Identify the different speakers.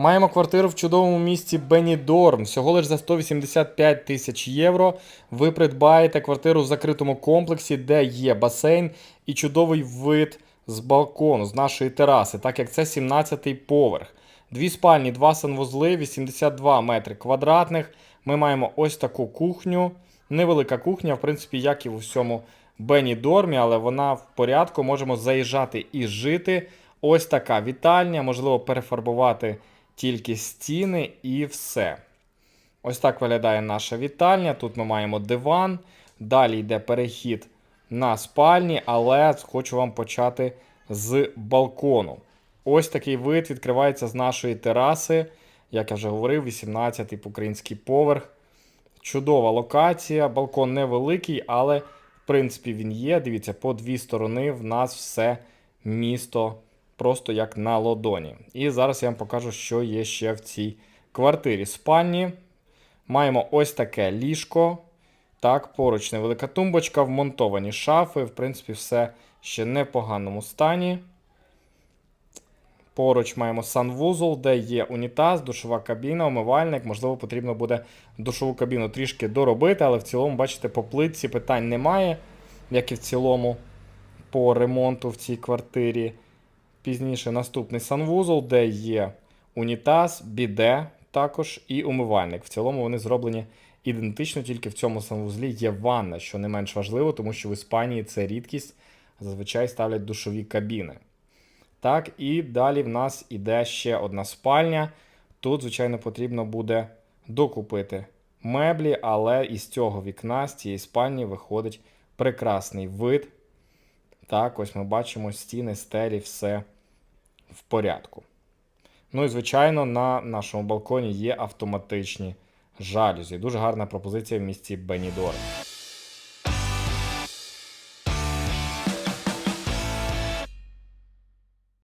Speaker 1: Маємо квартиру в чудовому місті Бенідорм. Всього лиш за 185 тисяч євро. Ви придбаєте квартиру в закритому комплексі, де є басейн і чудовий вид з балкону, з нашої тераси, так як це 17-й поверх. Дві спальні, два санвузли, 82 метри квадратних. Ми маємо ось таку кухню. Невелика кухня, в принципі, як і в усьому Бенідормі, але вона в порядку. Можемо заїжджати і жити. Ось така вітальня, можливо, перефарбувати тільки стіни і все. Ось так виглядає наша вітальня. Тут ми маємо диван. Далі йде перехід на спальні, але хочу вам почати з балкону. Ось такий вид відкривається з нашої тераси. Як я вже говорив, 18-й український поверх. Чудова локація. Балкон невеликий, але в принципі він є. Дивіться, по дві сторони в нас все місто просто як на ладоні. І зараз я вам покажу, що є ще в цій квартирі. Спальні. Маємо ось таке ліжко. Так, поруч невелика тумбочка, вмонтовані шафи. В принципі, все ще не в поганому стані. Поруч маємо санвузол, де є унітаз, душова кабіна, умивальник. Можливо, потрібно буде душову кабіну трішки доробити, але в цілому, бачите, по плитці питань немає, як і в цілому по ремонту в цій квартирі. Пізніше наступний санвузол, де є унітаз, біде також і умивальник. В цілому вони зроблені ідентично, тільки в цьому санвузлі є ванна, що не менш важливо, тому що в Іспанії це рідкість. Зазвичай ставлять душові кабіни. Так, і далі в нас іде ще одна спальня. Тут, звичайно, потрібно буде докупити меблі, але із цього вікна, з цієї спальні, виходить прекрасний вид. Так, ось ми бачимо стіни, стелі, все в порядку. Ну і, звичайно, на нашому балконі є автоматичні жалюзі. Дуже гарна пропозиція в місті Бенідор.